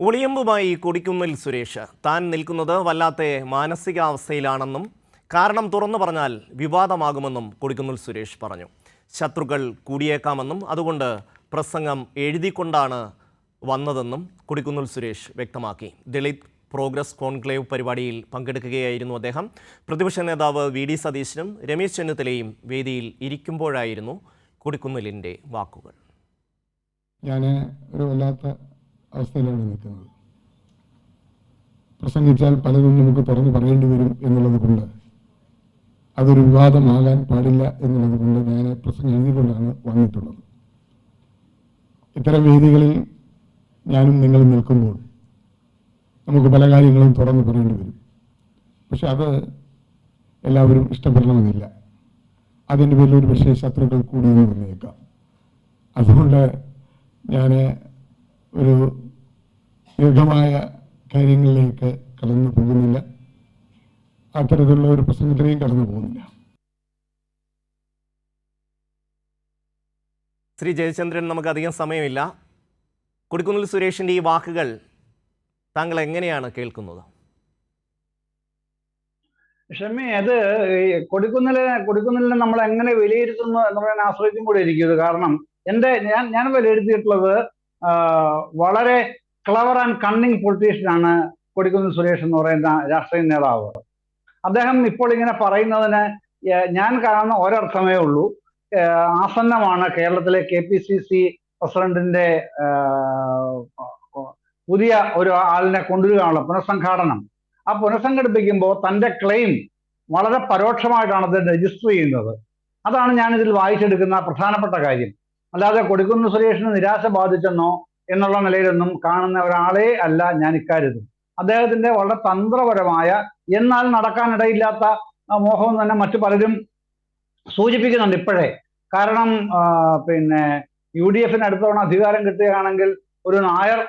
ഒളിയമ്പുമായി കൊടിക്കുന്നിൽ സുരേഷ്. താൻ നിൽക്കുന്നത് വല്ലാത്ത മാനസികാവസ്ഥയിലാണെന്നും കാരണം തുറന്നു പറഞ്ഞാൽ വിവാദമാകുമെന്നും കൊടിക്കുന്നിൽ സുരേഷ് പറഞ്ഞു. ശത്രുക്കൾ കൂടിയേക്കാമെന്നും അതുകൊണ്ട് പ്രസംഗം എഴുതിക്കൊണ്ടാണ് വന്നതെന്നും കൊടിക്കുന്നിൽ സുരേഷ് വ്യക്തമാക്കി. ദളിത് പ്രോഗ്രസ് കോൺക്ലേവ് പരിപാടിയിൽ പങ്കെടുക്കുകയായിരുന്നു അദ്ദേഹം. പ്രതിപക്ഷ നേതാവ് വി ഡി സതീശനും രമേശ് ചെന്നിത്തലയും വേദിയിൽ ഇരിക്കുമ്പോഴായിരുന്നു കൊടിക്കുന്നിലിന്റെ വാക്കുകൾ. ഞാൻ ഒരു വല്ലാത്ത അവസ്ഥയിലാണ് നിൽക്കുന്നത്. പ്രസംഗിച്ചാൽ പലതും നമുക്ക് തുറന്നു പറയേണ്ടി വരും എന്നുള്ളത് കൊണ്ട് അതൊരു വിവാദമാകാൻ പാടില്ല എന്നുള്ളത് കൊണ്ട് ഞാൻ പ്രസംഗം എഴുതിക്കൊണ്ടാണ് വന്നിട്ടുള്ളത്. ഇത്തരം വേദികളിൽ ഞാനും നിങ്ങളും നിൽക്കുമ്പോൾ നമുക്ക് പല കാര്യങ്ങളും തുറന്നു പറയേണ്ടി വരും. പക്ഷെ അത് എല്ലാവരും ഇഷ്ടപ്പെടണമെന്നില്ല. അതിന്റെ പേരിൽ ഒരു പക്ഷേ ശത്രുക്കൾ കൂടിയെന്ന് വന്നേക്കാം അതുകൊണ്ട് ഞാൻ ഒരു ദീർഘമായ കാര്യങ്ങളിലേക്ക് കടന്നു പോകുന്നില്ല. അത്തരത്തിലുള്ള ഒരു പ്രസംഗത്തിലേക്കും കടന്നു പോകുന്നില്ല. ശ്രീ ജയചന്ദ്രൻ നമുക്ക് അധികം സമയമില്ല. കൊടിക്കുന്നിൽ സുരേഷിന്റെ ഈ വാക്കുകൾ താങ്കൾ എങ്ങനെയാണ് കേൾക്കുന്നത്? ഷമ്മി അത് ഈ കൊടിക്കുന്നിലെ കൊടിക്കുന്നിലിനെ നമ്മൾ എങ്ങനെ വിലയിരുത്തുന്നു എന്നുള്ളതിനെ ആശ്രയിച്ചും കൂടെ ഇരിക്കുന്നത് കാരണം. എന്റെ ഞാൻ ഞാൻ വിലയിരുത്തിയിട്ടുള്ളത് വളരെ ക്ലവർ ആൻഡ് കണ്ണിങ് പൊളിറ്റീഷ്യനാണ് കൊടിക്കുന്നിൽ സുരേഷ് എന്ന് പറയുന്ന രാഷ്ട്രീയ നേതാവ്. അദ്ദേഹം ഇപ്പോൾ ഇങ്ങനെ പറയുന്നതിന് ഞാൻ കാണുന്ന ഒരർത്ഥമേ ഉള്ളൂ. ആസന്നമാണ് കേരളത്തിലെ കെ പി സി സി പ്രസിഡന്റിന്റെ പുതിയ ഒരു ആളിനെ കൊണ്ടുവരികയാണല്ലോ പുനഃസംഘാടനം. ആ പുനഃസംഘടിപ്പിക്കുമ്പോൾ തന്റെ ക്ലെയിം വളരെ പരോക്ഷമായിട്ടാണ് അത് രജിസ്റ്റർ ചെയ്യുന്നത്. അതാണ് ഞാൻ ഇതിൽ വായിച്ചെടുക്കുന്ന പ്രധാനപ്പെട്ട കാര്യം. അല്ലാതെ കൊടുക്കുന്ന സുരേഷിന് നിരാശ ബാധിച്ചെന്നോ എന്നുള്ള നിലയിലൊന്നും കാണുന്ന ഒരാളെ അല്ല ഞാൻ ഇക്കാര്യത്തിൽ. അദ്ദേഹത്തിന്റെ വളരെ തന്ത്രപരമായ എന്നാൽ നടക്കാനിടയില്ലാത്ത മോഹം തന്നെ മറ്റു പലരും സൂചിപ്പിക്കുന്നുണ്ട് ഇപ്പോഴേ. കാരണം പിന്നെ യു ഡി എഫിന് അടുത്ത തവണ അധികാരം കിട്ടുകയാണെങ്കിൽ ഒരു നായർ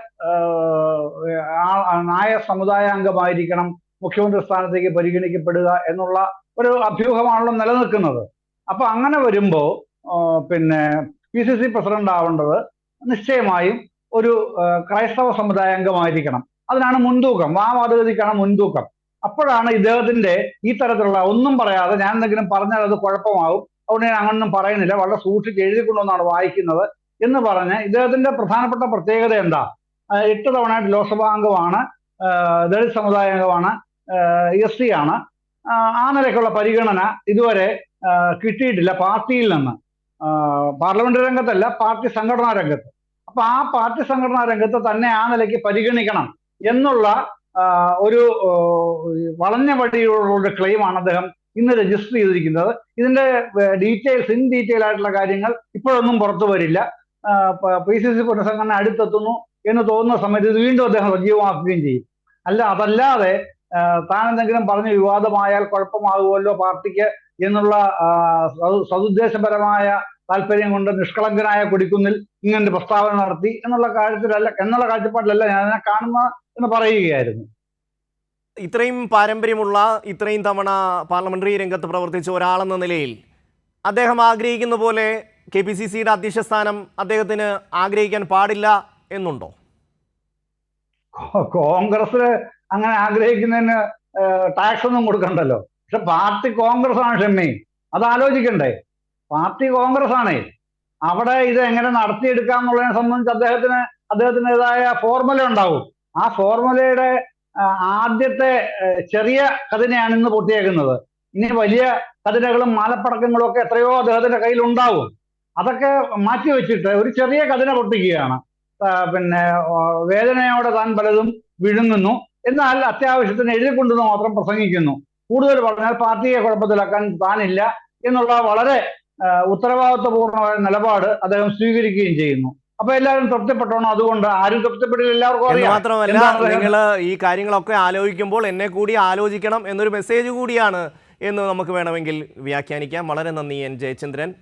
നായർ സമുദായ അംഗമായിരിക്കണം മുഖ്യമന്ത്രി സ്ഥാനത്തേക്ക് പരിഗണിക്കപ്പെടുക എന്നുള്ള ഒരു അഭ്യൂഹമാണല്ലോ നിലനിൽക്കുന്നത്. അപ്പൊ അങ്ങനെ വരുമ്പോ പിന്നെ പി സി സി പ്രസിഡന്റ് ആവേണ്ടത് നിശ്ചയമായും ഒരു ക്രൈസ്തവ സമുദായ അംഗമായിരിക്കണം. അതിനാണ് മുൻതൂക്കം. ആ വാദഗതിക്കാണ് മുൻതൂക്കം. അപ്പോഴാണ് ഇദ്ദേഹത്തിന്റെ ഈ തരത്തിലുള്ള ഒന്നും പറയാതെ ഞാൻ എന്തെങ്കിലും പറഞ്ഞാൽ അത് കുഴപ്പമാവും അതുകൊണ്ട് ഞാൻ അങ്ങനൊന്നും പറയുന്നില്ല. വളരെ സൂക്ഷിച്ച് എഴുതിക്കൊണ്ടുവന്നാണ് വായിക്കുന്നത് എന്ന് പറഞ്ഞ് ഇദ്ദേഹത്തിന്റെ പ്രധാനപ്പെട്ട പ്രത്യേകത എന്താ? എട്ട് തവണയായിട്ട് ലോക്സഭാ അംഗമാണ് ദളിത് സമുദായ അംഗമാണ് എസ് സി ആണ്. ആ, നിലയ്ക്കുള്ള പരിഗണന ഇതുവരെ കിട്ടിയിട്ടില്ല. പാർട്ടിയിൽ നിന്ന് പാർലമെന്റ് രംഗത്തല്ല പാർട്ടി സംഘടനാ രംഗത്ത്. അപ്പൊ ആ പാർട്ടി സംഘടനാ രംഗത്ത് തന്നെ ആ നിലയ്ക്ക് പരിഗണിക്കണം എന്നുള്ള ഒരു വളഞ്ഞ വഴിയുള്ള ക്ലെയിമാണ് അദ്ദേഹം ഇന്ന് രജിസ്റ്റർ ചെയ്തിരിക്കുന്നത്. ഇതിന്റെ ഡീറ്റെയിൽസ് ഇൻ ഡീറ്റെയിൽ ആയിട്ടുള്ള കാര്യങ്ങൾ ഇപ്പോഴൊന്നും പുറത്തു വരില്ല. പി സി സി പുനഃസംഘടന അടുത്തെത്തുന്നു എന്ന് തോന്നുന്ന സമയത്ത് ഇത് വീണ്ടും അദ്ദേഹം സജീവമാക്കുകയും ചെയ്യും. അല്ല അതല്ലാതെ താൻ എന്തെങ്കിലും പറഞ്ഞ് വിവാദമായാൽ കുഴപ്പമാകുമല്ലോ പാർട്ടിക്ക് എന്നുള്ള സതുദ്ദേശപരമായ താല്പര്യം കൊണ്ട് നിഷ്കളങ്കനായ കൊടിക്കുന്നിൽ ഇങ്ങനെ പ്രസ്താവന നടത്തി എന്നുള്ള കാര്യത്തിലല്ല എന്നുള്ള കാഴ്ചപ്പാടിലല്ല ഞാൻ അതിനെ കാണുന്ന എന്ന് പറയുകയായിരുന്നു. ഇത്രയും പാരമ്പര്യമുള്ള ഇത്രയും തവണ പാർലമെന്ററി രംഗത്ത് പ്രവർത്തിച്ച ഒരാളെന്ന നിലയിൽ അദ്ദേഹം ആഗ്രഹിക്കുന്ന പോലെ കെ പി സി സിയുടെ അധ്യക്ഷ സ്ഥാനം അദ്ദേഹത്തിന് ആഗ്രഹിക്കാൻ പാടില്ല എന്നുണ്ടോ? കോൺഗ്രസ് അങ്ങനെ ആഗ്രഹിക്കുന്നതിന് ടാക്സ് ഒന്നും കൊടുക്കണ്ടല്ലോ. പക്ഷെ പാർട്ടി കോൺഗ്രസ് ആണ് ഷമ്മി. അത് ആലോചിക്കണ്ടേ പാർട്ടി കോൺഗ്രസ് ആണേ അവിടെ ഇത് എങ്ങനെ നടത്തിയെടുക്കാം എന്നുള്ളതിനെ സംബന്ധിച്ച് അദ്ദേഹത്തിന് അദ്ദേഹത്തിന്റെതായ ഫോർമുല ഉണ്ടാവും. ആ ഫോർമുലയുടെ ആദ്യത്തെ ചെറിയ കഥനയാണ് ഇന്ന് പൂർത്തിയാക്കുന്നത്. ഇനി വലിയ കഥനകളും മാലപ്പടക്കങ്ങളും ഒക്കെ എത്രയോ അദ്ദേഹത്തിന്റെ കയ്യിൽ ഉണ്ടാവും അതൊക്കെ മാറ്റി വെച്ചിട്ട് ഒരു ചെറിയ കഥന പൊട്ടിക്കുകയാണ്. പിന്നെ വേദനയോടെ താൻ പലതും വിഴുങ്ങുന്നു. എന്നാൽ അത്യാവശ്യത്തിന് എഴുതിക്കൊണ്ടെന്ന് മാത്രം പ്രസംഗിക്കുന്നു. കൂടുതൽ പറഞ്ഞാൽ പാർട്ടിയെ കുഴപ്പത്തിലാക്കാൻ താനില്ല എന്നുള്ള വളരെ ഉത്തരവാദിത്വപൂർണമായ നിലപാട് അദ്ദേഹം സ്വീകരിക്കുകയും ചെയ്യുന്നു. അപ്പൊ എല്ലാവരും തൃപ്തിപ്പെട്ടോണം അതുകൊണ്ട് ആരും തൃപ്തിപ്പെട്ടില്ല എല്ലാവർക്കും അറിയാം. മാത്രമല്ല നിങ്ങൾ ഈ കാര്യങ്ങളൊക്കെ ആലോചിക്കുമ്പോൾ എന്നെ കൂടി ആലോചിക്കണം എന്നൊരു മെസ്സേജ് കൂടിയാണ് എന്ന് നമുക്ക് വേണമെങ്കിൽ വ്യാഖ്യാനിക്കാം. വളരെ നന്ദി എൻ ജയചന്ദ്രൻ.